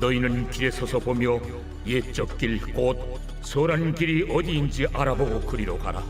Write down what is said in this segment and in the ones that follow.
너희는 길에 서서 보며 옛적 길곧 선한 길이 어디인지 알아보고 그리로 가라.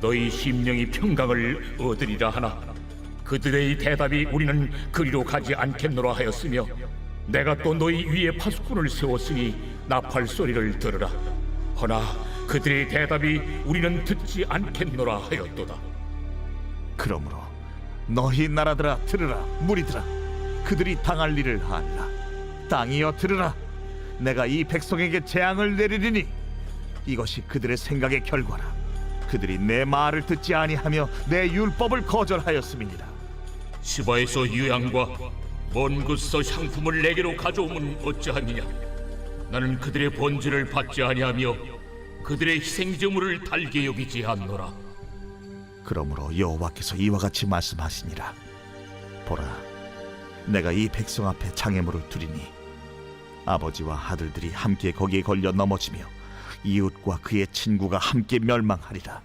너희 심령이 평강을 얻으리라 하나 그들의 대답이 우리는 그리로 가지 않겠노라 하였으며 내가 또 너희 위에 파수꾼을 세웠으니 나팔 소리를 들으라. 허나 그들의 대답이 우리는 듣지 않겠노라 하였도다. 그러므로 너희 나라들아 들으라 무리들아 그들이 당할 일을 알라 땅이여 들으라 내가 이 백성에게 재앙을 내리리니 이것이 그들의 생각의 결과라. 그들이 내 말을 듣지 아니하며 내 율법을 거절하였음이니라. 시바에서 유향과 먼 곳서 향품을 내게로 가져오면 어찌하느냐? 나는 그들의 본질을 받지 아니하며 그들의 희생제물을 달게 여기지 않노라. 그러므로 여호와께서 이와 같이 말씀하시니라. 보라 내가 이 백성 앞에 장애물을 두리니 아버지와 아들들이 함께 거기에 걸려 넘어지며 이웃과 그의 친구가 함께 멸망하리라.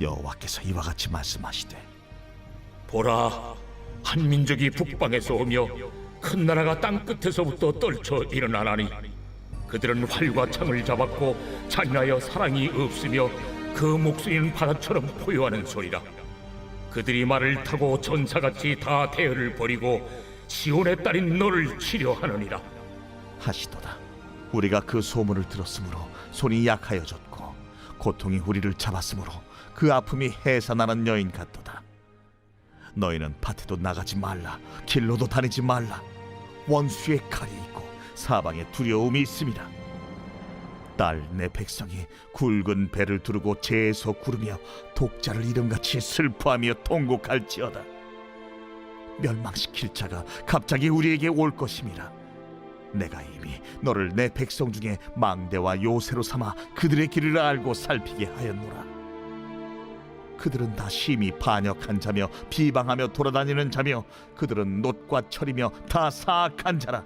여호와께서 이와 같이 말씀하시되 보라 한 민족이 북방에서 오며 큰 나라가 땅 끝에서부터 떨쳐 일어나나니 그들은 활과 창을 잡았고 잔인하여 사랑이 없으며 그 목소리는 바다처럼 포효하는 소리라 그들이 말을 타고 전사같이 다 대열을 버리고 시온의 딸인 너를 치려 하느니라. 하시도다. 우리가 그 소문을 들었으므로 손이 약하여졌고 고통이 우리를 잡았으므로 그 아픔이 해산하는 여인 같도다. 너희는 밭에도 나가지 말라. 길로도 다니지 말라. 원수의 칼이 있고 사방에 두려움이 있습니다 딸 내 백성이 굵은 배를 두르고 재에서 구르며 독자를 이름같이 슬퍼하며 통곡할지어다 멸망시킬 자가 갑자기 우리에게 올 것임이라 내가 이미 너를 내 백성 중에 망대와 요새로 삼아 그들의 길을 알고 살피게 하였노라. 그들은 다 심히 반역한 자며 비방하며 돌아다니는 자며 그들은 놋과 철이며 다 사악한 자라.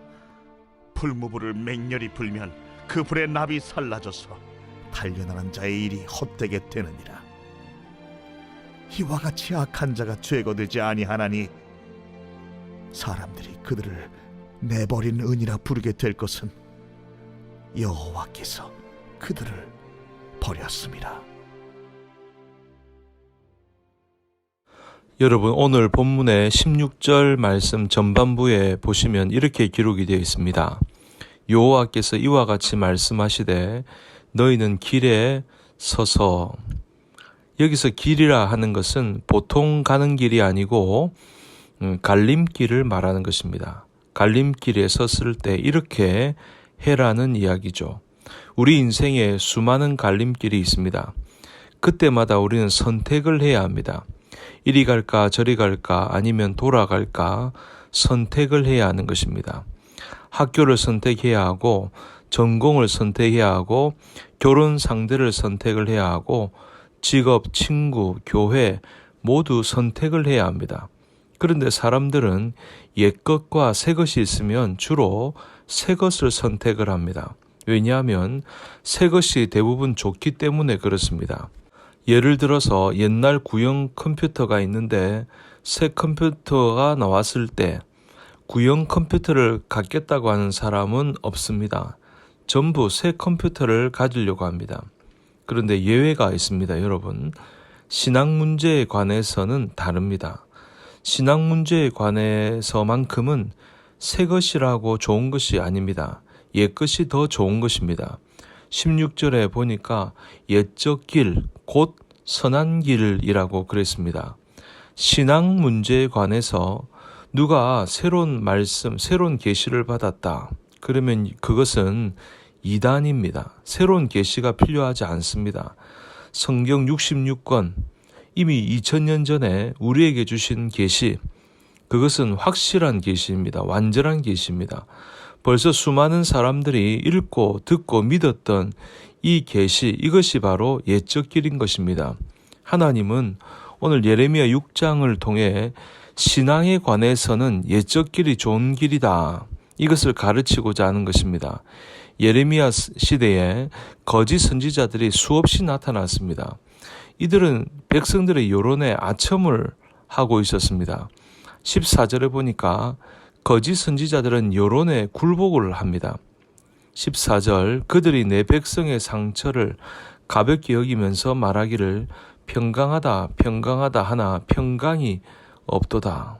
풀무불을 맹렬히 불면 그 불의 납이 살라져서 단련하는 자의 일이 헛되게 되느니라. 이와 같이 악한 자가 죄거되지 아니하나니 사람들이 그들을 내버린 은이라 부르게 될 것은 여호와께서 그들을 버렸습니다. 여러분 오늘 본문의 16절 말씀 전반부에 보시면 이렇게 기록이 되어 있습니다. 여호와께서 이와 같이 말씀하시되 너희는 길에 서서 여기서 길이라 하는 것은 보통 가는 길이 아니고 음, 갈림길을 말하는 것입니다. 갈림길에 섰을 때 이렇게 해라는 이야기죠. 우리 인생에 수많은 갈림길이 있습니다. 그때마다 우리는 선택을 해야 합니다. 이리 갈까 저리 갈까 아니면 돌아갈까 선택을 해야 하는 것입니다. 학교를 선택해야 하고 전공을 선택해야 하고 결혼 상대를 선택을 해야 하고 직업, 친구, 교회 모두 선택을 해야 합니다. 그런데 사람들은 옛 것과 새 것이 있으면 주로 새 것을 선택을 합니다. 왜냐하면 새 것이 대부분 좋기 때문에 그렇습니다. 예를 들어서 옛날 구형 컴퓨터가 있는데 새 컴퓨터가 나왔을 때 구형 컴퓨터를 갖겠다고 하는 사람은 없습니다. 전부 새 컴퓨터를 가지려고 합니다. 그런데 예외가 있습니다, 여러분. 신앙 문제에 관해서는 다릅니다. 신앙 문제에 관해서만큼은 새 것이라고 좋은 것이 아닙니다. 옛 것이 더 좋은 것입니다. 16절에 보니까 옛적 길, 곧 선한 길이라고 그랬습니다. 신앙 문제에 관해서 누가 새로운 말씀, 새로운 계시를 받았다. 그러면 그것은 이단입니다. 새로운 계시가 필요하지 않습니다. 성경 66권 이미 2000년 전에 우리에게 주신 계시 그것은 확실한 계시입니다. 완전한 계시입니다. 벌써 수많은 사람들이 읽고 듣고 믿었던 이 계시 이것이 바로 옛적 길인 것입니다. 하나님은 오늘 예레미야 6장을 통해 신앙에 관해서는 옛적 길이 좋은 길이다. 이것을 가르치고자 하는 것입니다. 예레미야 시대에 거짓 선지자들이 수없이 나타났습니다. 이들은 백성들의 여론에 아첨을 하고 있었습니다. 14절에 보니까 거짓 선지자들은 여론에 굴복을 합니다. 14절 그들이 내 백성의 상처를 가볍게 여기면서 말하기를 평강하다 평강하다 하나 평강이 없도다.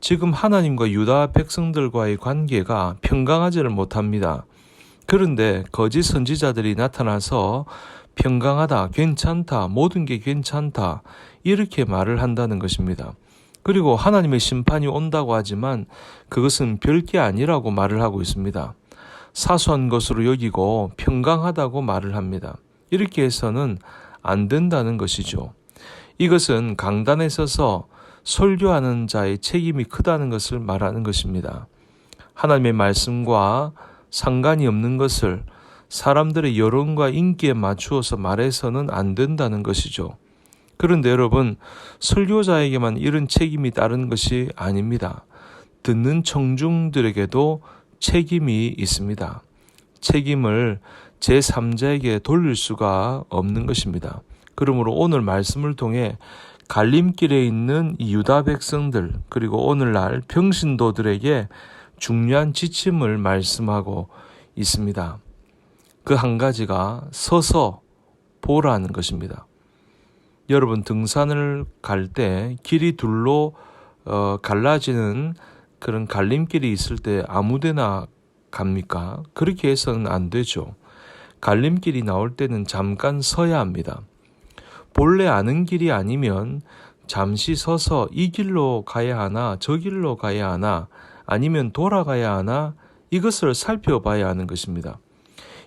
지금 하나님과 유다 백성들과의 관계가 평강하지를 못합니다. 그런데 거짓 선지자들이 나타나서 평강하다, 괜찮다, 모든 게 괜찮다, 이렇게 말을 한다는 것입니다. 그리고 하나님의 심판이 온다고 하지만 그것은 별게 아니라고 말을 하고 있습니다. 사소한 것으로 여기고 평강하다고 말을 합니다. 이렇게 해서는 안 된다는 것이죠. 이것은 강단에 서서 설교하는 자의 책임이 크다는 것을 말하는 것입니다. 하나님의 말씀과 상관이 없는 것을 사람들의 여론과 인기에 맞추어서 말해서는 안 된다는 것이죠. 그런데 여러분, 설교자에게만 이런 책임이 따른 것이 아닙니다. 듣는 청중들에게도 책임이 있습니다. 책임을 제3자에게 돌릴 수가 없는 것입니다. 그러므로 오늘 말씀을 통해 갈림길에 있는 이 유다 백성들 그리고 오늘날 병신도들에게 중요한 지침을 말씀하고 있습니다. 그 한 가지가 서서 보라는 것입니다. 여러분 등산을 갈 때 길이 둘로 어, 갈라지는 그런 갈림길이 있을 때 아무데나 갑니까? 그렇게 해서는 안 되죠. 갈림길이 나올 때는 잠깐 서야 합니다. 본래 아는 길이 아니면 잠시 서서 이 길로 가야 하나 저 길로 가야 하나 아니면 돌아가야 하나 이것을 살펴봐야 하는 것입니다.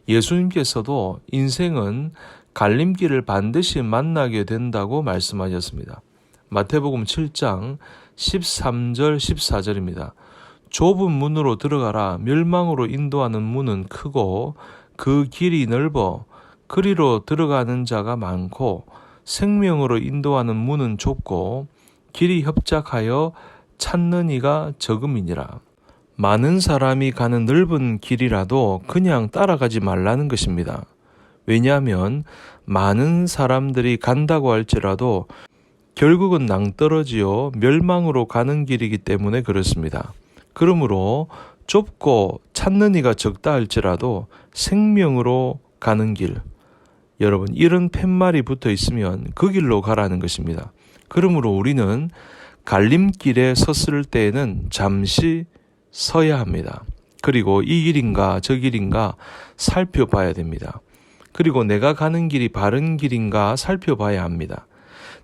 예수님께서도 인생은 갈림길을 반드시 만나게 된다고 말씀하셨습니다. 마태복음 7장 13절 14절입니다. 좁은 문으로 들어가라 멸망으로 인도하는 문은 크고 그 길이 넓어 그리로 들어가는 자가 많고 생명으로 인도하는 문은 좁고 길이 협착하여 찾는 이가 적음이니라. 많은 사람이 가는 넓은 길이라도 그냥 따라가지 말라는 것입니다. 왜냐하면 많은 사람들이 간다고 할지라도 결국은 낭떠러지요 멸망으로 가는 길이기 때문에 그렇습니다. 그러므로 좁고 찾는 이가 적다 할지라도 생명으로 가는 길. 여러분, 이런 팻말이 붙어 있으면 그 길로 가라는 것입니다. 그러므로 우리는 갈림길에 섰을 때에는 잠시 서야 합니다. 그리고 이 길인가 저 길인가 살펴봐야 됩니다. 그리고 내가 가는 길이 바른 길인가 살펴봐야 합니다.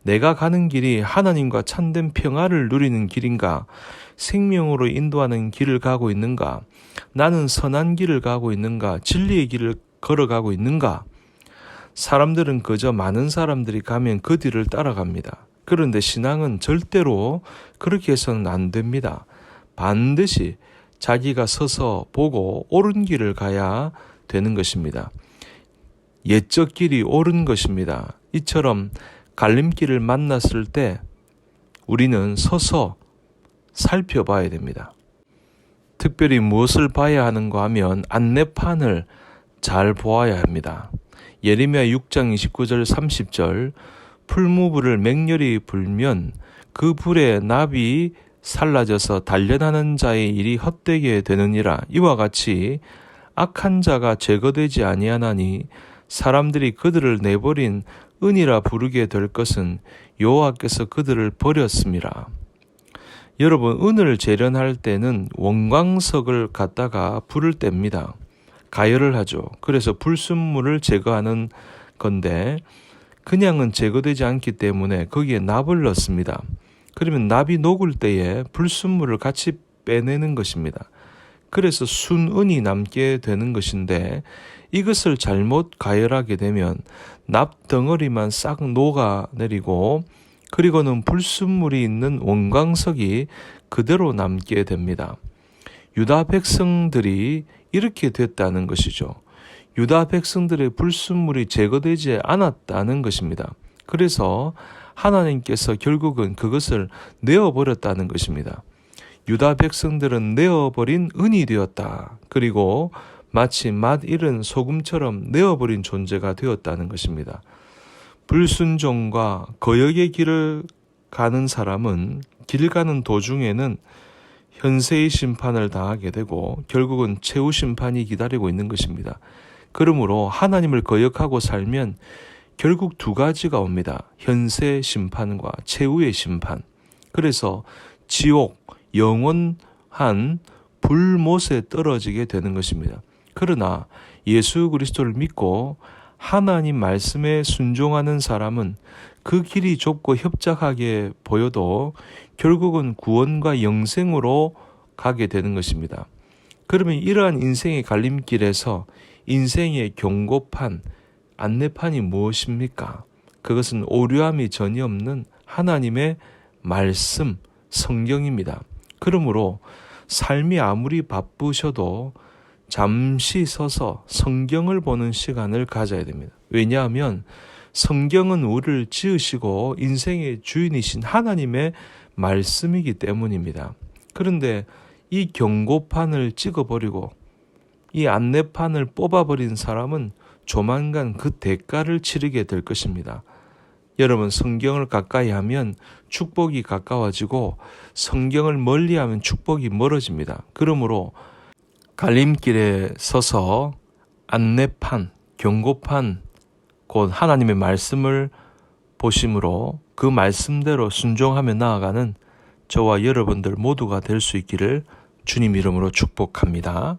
내가 가는 길이 하나님과 참된 평화를 누리는 길인가, 생명으로 인도하는 길을 가고 있는가, 나는 선한 길을 가고 있는가, 진리의 길을 걸어가고 있는가. 사람들은 그저 많은 사람들이 가면 그 뒤를 따라갑니다. 그런데 신앙은 절대로 그렇게 해서는 안 됩니다. 반드시 자기가 서서 보고 옳은 길을 가야 되는 것입니다. 옛적 길이 옳은 것입니다. 이처럼 갈림길을 만났을 때 우리는 서서 살펴봐야 됩니다. 특별히 무엇을 봐야 하는가 하면 안내판을 잘 보아야 합니다. 예레미야 6장 29절 30절 풀무불을 맹렬히 불면 그 불에 납이 살라져서 단련하는 자의 일이 헛되게 되느니라 이와 같이 악한 자가 제거되지 아니하나니 사람들이 그들을 내버린 은이라 부르게 될 것은 여호와께서 그들을 버렸습니다. 여러분 은을 재련할 때는 원광석을 갖다가 불을 뗍니다. 가열을 하죠. 그래서 불순물을 제거하는 건데 그냥은 제거되지 않기 때문에 거기에 납을 넣습니다. 그러면 납이 녹을 때에 불순물을 같이 빼내는 것입니다. 그래서 순은이 남게 되는 것인데 이것을 잘못 가열하게 되면 납 덩어리만 싹 녹아 내리고 그리고는 불순물이 있는 원광석이 그대로 남게 됩니다. 유다 백성들이 이렇게 됐다는 것이죠. 유다 백성들의 불순물이 제거되지 않았다는 것입니다. 그래서 하나님께서 결국은 그것을 내어버렸다는 것입니다. 유다 백성들은 내어버린 은이 되었다. 그리고 마치 맛 잃은 소금처럼 내어버린 존재가 되었다는 것입니다. 불순종과 거역의 길을 가는 사람은 길 가는 도중에는 현세의 심판을 당하게 되고 결국은 최후 심판이 기다리고 있는 것입니다. 그러므로 하나님을 거역하고 살면 결국 두 가지가 옵니다. 현세 심판과 최후의 심판. 그래서 지옥, 영원한 불못에 떨어지게 되는 것입니다. 그러나 예수 그리스도를 믿고 하나님 말씀에 순종하는 사람은 그 길이 좁고 협착하게 보여도 결국은 구원과 영생으로 가게 되는 것입니다. 그러면 이러한 인생의 갈림길에서 인생의 경고판, 안내판이 무엇입니까? 그것은 오류함이 전혀 없는 하나님의 말씀, 성경입니다. 그러므로 삶이 아무리 바쁘셔도 잠시 서서 성경을 보는 시간을 가져야 됩니다. 왜냐하면 성경은 우리를 지으시고 인생의 주인이신 하나님의 말씀이기 때문입니다. 그런데 이 경고판을 찍어버리고 이 안내판을 뽑아버린 사람은 조만간 그 대가를 치르게 될 것입니다. 여러분, 성경을 가까이 하면 축복이 가까워지고 성경을 멀리 하면 축복이 멀어집니다. 그러므로 갈림길에 서서 안내판, 경고판, 곧 하나님의 말씀을 보심으로 그 말씀대로 순종하며 나아가는 저와 여러분들 모두가 될 수 있기를 주님 이름으로 축복합니다.